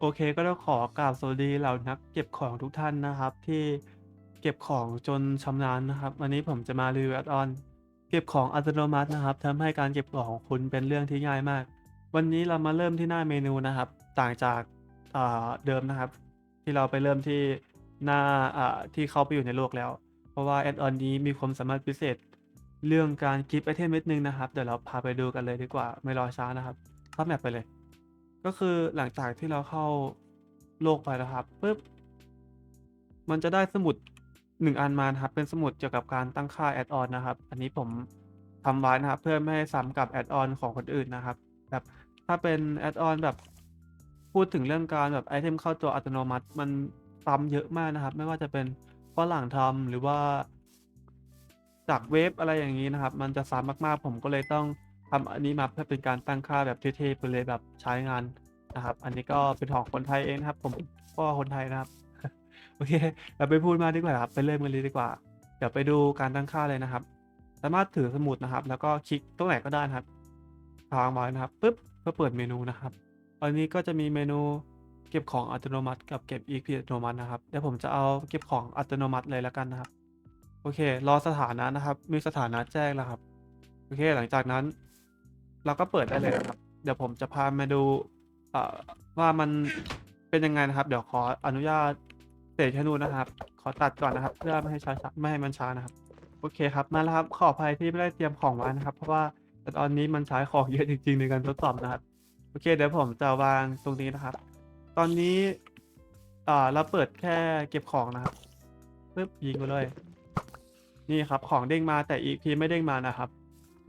โอเคก็ต้องขอกราบสวัสดีเหล่านักเก็บของทุกท่านนะครับ ที่เก็บของจนชำนาญนะครับ วันนี้ผมจะมารีวิวแอดออนเก็บของอัตโนมัตินะครับทำให้การเก็บของของคุณเป็นเรื่องที่ง่ายมาก วันนี้เรามาเริ่มที่หน้าเมนูนะครับ ต่างจากเดิมนะครับ ที่เราไปเริ่มที่หน้าที่เขาไปอยู่ในโลกแล้ว เพราะว่าแอดออนนี้มีความสามารถพิเศษ เรื่องการกิฟต์ไอเทมนิดนึงนะครับเดี๋ยวเราพาไปดูกันเลยดีกว่าไม่รอช้านะครับเข้าแมปไปเลย ก็คือหลังจากที่เราเข้าโลกไปนะครับปุ๊บมันจะได้สมุดหนึ่งอันมานะครับ เป็นสมุดเกี่ยวกับการตั้งค่าแอดออนนะครับ อันนี้ผมทำไว้นะครับ เพื่อไม่ให้ซ้ำกับแอดออนของคนอื่นนะครับ แบบถ้าเป็นแอดออนแบบพูดถึงเรื่องการแบบไอเทมเข้าตัวอัตโนมัติมันซ้ำเยอะมากนะครับ ไม่ว่าจะเป็นฝรั่งทำหรือว่าจากเว็บอะไรอย่างนี้นะครับ มันจะซ้ำมากๆ ผมก็เลยต้องทำอันนี้มาเพื่อเป็นการตั้งค่าแบบเท่ๆไปเลยแบบใช้งาน นะครับ อันนี้ก็เป็นของคนไทยเองนะครับ ผมก็คนไทยนะครับ โอเค เราไปพูดมาดีกว่าครับ ไปเริ่มกันเลยดีกว่า เดี๋ยวไปดูการตั้งค่าเลยนะครับ สามารถถือสมุดนะครับ แล้วก็คลิกตรงไหนก็ได้นะครับทางไว้นะครับปุ๊บเพื่อเปิดเมนูนะครับอันนี้ก็จะมีเมนูเก็บของอัตโนมัติ กับเก็บ EXP อัตโนมัตินะครับ เดี๋ยวผมจะเอาเก็บของอัตโนมัติเลยแล้วกันนะครับ โอเค รอสถานะนะครับ มีสถานะแจ้งแล้วครับ โอเค หลังจากนั้น เราก็เปิดได้เลยนะครับ เดี๋ยวผมจะพามาดู อ่อว่ามันเป็นยังไงนะครับ เดี๋ยวขออนุญาตเตะชนูนะครับ ขอตัดก่อนนะครับ เพื่อไม่ให้ช้าไม่ให้มันช้านะครับ โอเคครับมาแล้วครับขออภัยที่ไม่ได้เตรียมของไว้นะครับ เพราะว่าตอนนี้มันใช้ของเยอะจริง ๆ ในการทดสอบนะครับ โอเค เดี๋ยวผมจะวางตรงนี้นะครับ ตอนนี้อ่าเราเปิดแค่เก็บของนะครับปึ๊บยิงไปเลย นี่ครับ ของเด้งมาแต่ EP ไม่เด้งมานะครับ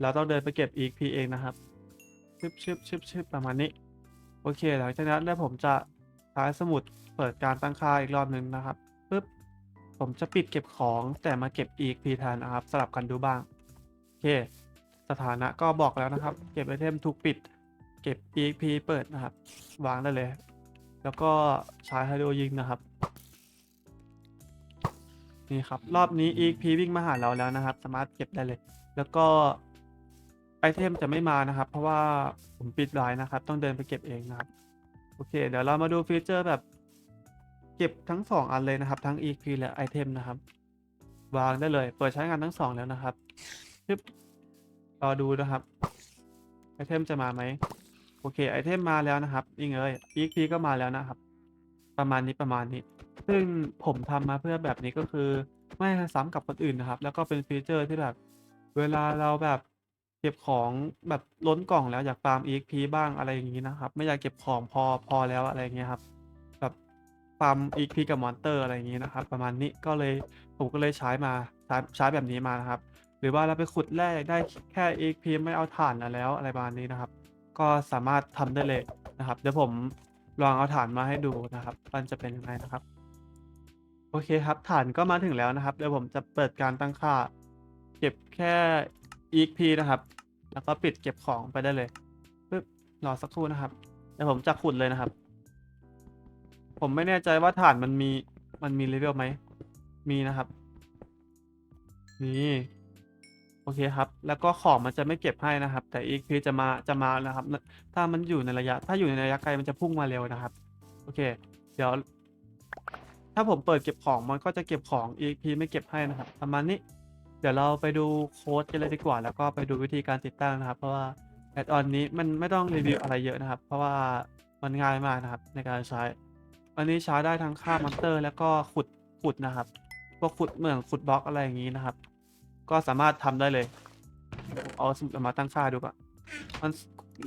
เราต้องเดินไปเก็บ EP เองนะครับชึบชึบชึบชึบประมาณนี้ เคหลังจากนั้นแล้วผมจะใช้สมุดเปิดการตั้งค่าอีกรอบหนึ่งนะครับปึ๊บผมจะปิดเก็บของแต่มาเก็บ EP แทนนะครับสลับกันดูบ้างโอเค สถานะก็บอกแล้วนะครับ เก็บไอเทมถูกปิด เก็บ EP เปิดนะครับ วางได้เลย แล้วก็ใช้ไฮโดรยิงนะครับนี่ครับรอบนี้ EXP วิ่งมาหาเราแล้วนะครับ สามารถเก็บได้เลย แล้วก็ ไอเทมจะไม่มานะครับ เพราะว่าผมปิดไว้นะครับ ต้องเดินไปเก็บเองนะครับ โอเค เดี๋ยวเรามาดูฟีเจอร์แบบ เก็บทั้งสองอันเลยนะครับ ทั้ง EP และไอเทมนะครับ วางได้เลย เปิดใช้งานทั้งสองแล้วนะครับปึ๊บรอดูนะครับ ไอเทมจะมาไหมโอเค ไอเทมมาแล้วนะครับนี่เลย EP ก็มาแล้วนะครับ ประมาณนี้ประมาณนี้ ซึ่งผมทำมาเพื่อแบบนี้ก็คือ ไม่ให้ซ้ำกับคนอื่นนะครับ แล้วก็เป็นฟีเจอร์ที่แบบ เวลาเราแบบ เก็บของแบบล้นกล่องแล้วอยากฟาร์ม EXP บ้างอะไรอย่างนี้นะครับ ไม่อยากเก็บของพอพอแล้วอะไรอย่างเงี้ยครับ แบบฟาร์ม EXP กับมอนเตอร์อะไรอย่างนี้นะครับ ประมาณนี้ก็เลยผมก็เลยใช้มาใช้ใช้แบบนี้มานะครับ หรือว่าเราไปขุดแร่ได้แค่ EXP ไม่เอาถ่านมาแล้วอะไรประมาณนี้นะครับ ก็สามารถทำได้เลยนะครับ เดี๋ยวผมลองเอาถ่านมาให้ดูนะครับมันจะเป็นยังไงนะครับ โอเคครับฐานก็มาถึงแล้วนะครับ เดี๋ยวผมจะเปิดการตั้งค่า เก็บแค่ EXP นะครับ แล้วก็ปิดเก็บของไปได้เลยปึ๊บรอสักครู่นะครับเดี๋ยวผมจะขุดเลยนะครับ ผมไม่แน่ใจว่าฐานมันมีมันมีเลเวลไหม มีนะครับ นี่โอเคครับ แล้วก็ของมันจะไม่เก็บให้นะครับ แต่ EXP จะมาจะมานะครับ ถ้ามันอยู่ในระยะ ถ้าอยู่ในระยะไกลมันจะพุ่งมาเร็วนะครับ โอเค เดี๋ยว ถ้าผมเปิดเก็บของมันก็จะเก็บของ EXP ไม่เก็บให้นะครับ ประมาณนี้ เดี๋ยวเราไปดูโค้ดกันเลยดีกว่า แล้วก็ไปดูวิธีการติดตั้งนะครับ เพราะว่าแอดออนนี้มันไม่ต้องรีวิวอะไรเยอะนะครับ เพราะว่ามันง่ายมากนะครับ ในการใช้อันนี้ใช้ได้ทั้งค่ามอนเตอร์ แล้วก็ขุดขุดนะครับ พวกขุดเหมืองขุดบล็อกอะไรอย่างนี้นะครับ ก็สามารถทำได้เลย เอาสมุดมาตั้งค่าดูก่อนมัน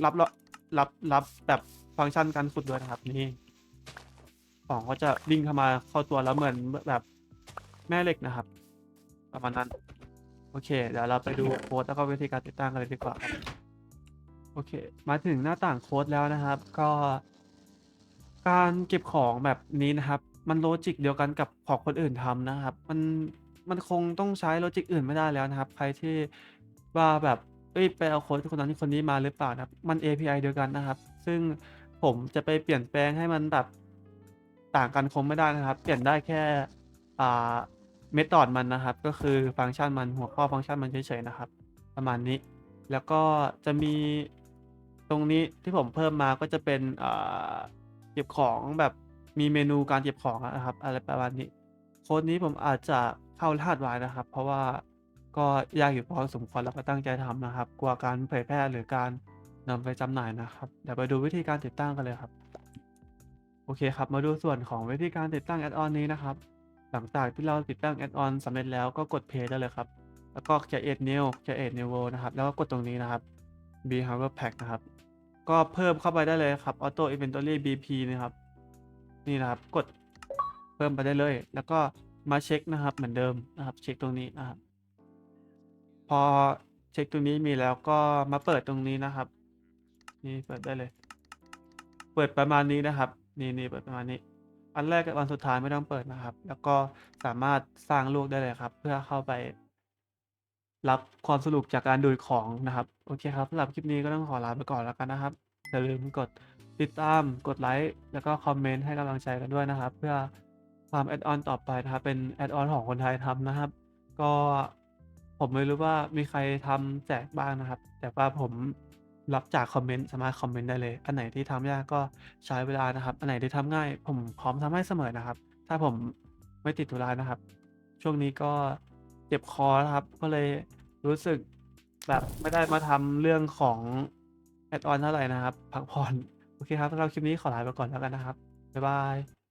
รับรับรับรับแบบฟังก์ชันการขุดด้วยนะครับนี่ของก็จะวิ่งเข้ามาเข้าตัวแล้วเหมือนแบบแม่เหล็กนะครับ ประมาณนั้น โอเค เดี๋ยวเราไปดูโค้ดแล้วก็วิธีการติดตั้งกันเลยดีกว่า โอเค มาถึงหน้าต่างโค้ดแล้วนะครับ ก็ การเก็บของแบบนี้นะครับ มันโลจิกเดียวกันกับของคนอื่นทำนะครับ มันมันคงต้องใช้โลจิกอื่นไม่ได้แล้วนะครับ ใครที่ว่าแบบเอ้ยไปเอาโค้ดคนนั้นคนนี้มาหรือเปล่านะครับ มัน API เดียวกันนะครับ ซึ่งผมจะไปเปลี่ยนแปลงให้มันแบบต่างกันคงไม่ได้นะครับ เปลี่ยนได้แค่อ่า เมธอดมันนะครับ ก็คือฟังก์ชันมันหัวข้อฟังก์ชันมันเฉยๆนะครับ ประมาณนี้ แล้วก็จะมีตรงนี้ที่ผมเพิ่มมาก็จะเป็นอ่าเก็บของแบบมีเมนูการเก็บของนะครับ อะไรประมาณนี้ โค้ดนี้ผมอาจจะเข้ารหัสไว้นะครับ เพราะว่าก็ยากอยู่พอสมควรแล้วก็ตั้งใจทำนะครับ กลัวการเผยแพร่หรือการนำไปจำหน่ายนะครับ เดี๋ยวไปดูวิธีการติดตั้งกันเลยครับ โอเคครับ มาดูส่วนของวิธีการติดตั้งแอดออนนี้นะครับ หลังจากที่เราติดตั้งแอดออนสำเร็จแล้วก็กด play ได้เลยครับ แล้วก็ create new create new world นะครับ แล้วก็กดตรงนี้นะครับ behavior pack นะครับ ก็เพิ่มเข้าไปได้เลยครับ auto inventory bp นะครับ นี่นะครับ กดเพิ่มไปได้เลย แล้วก็มาเช็คนะครับเหมือนเดิมนะครับ เช็คตรงนี้นะครับ พอเช็คตรงนี้มีแล้วก็มาเปิดตรงนี้นะครับ นี่เปิดได้เลย เปิดประมาณนี้นะครับ นี่นี่เปิดประมาณนี้ อันแรกกับอันสุดท้ายไม่ต้องเปิดนะครับ แล้วก็สามารถสร้างลูกได้เลยครับ เพื่อเข้าไป รับความสนุกจากการดูดของนะครับ โอเคครับสำหรับคลิปนี้ก็ต้องขอลาไปก่อนแล้วกันนะครับอย่าลืมกดติดตามกดไลค์แล้วก็คอมเมนต์ให้กำลังใจกันด้วยนะครับ เพื่อความแอดออนต่อไปนะครับเป็นแอดออนของคนไทยทำนะครับ ก็ผมไม่รู้ว่ามีใครทำแจกบ้างนะครับ แต่ว่าผม รับจากคอมเมนต์สามารถคอมเมนต์ได้เลย อันไหนที่ทำยากก็ใช้เวลานะครับ อันไหนที่ทำง่าย ผมพร้อมทำให้เสมอนะครับ ถ้าผมไม่ติดธุระนะครับ ช่วงนี้ก็เจ็บคอนะครับ ก็เลยรู้สึกแบบไม่ได้มาทำเรื่องของแอดออนเท่าไหร่นะครับ พักผ่อน โอเคครับสำหรับคลิปนี้ขอลาไปก่อนแล้วกันนะครับ บ๊ายบาย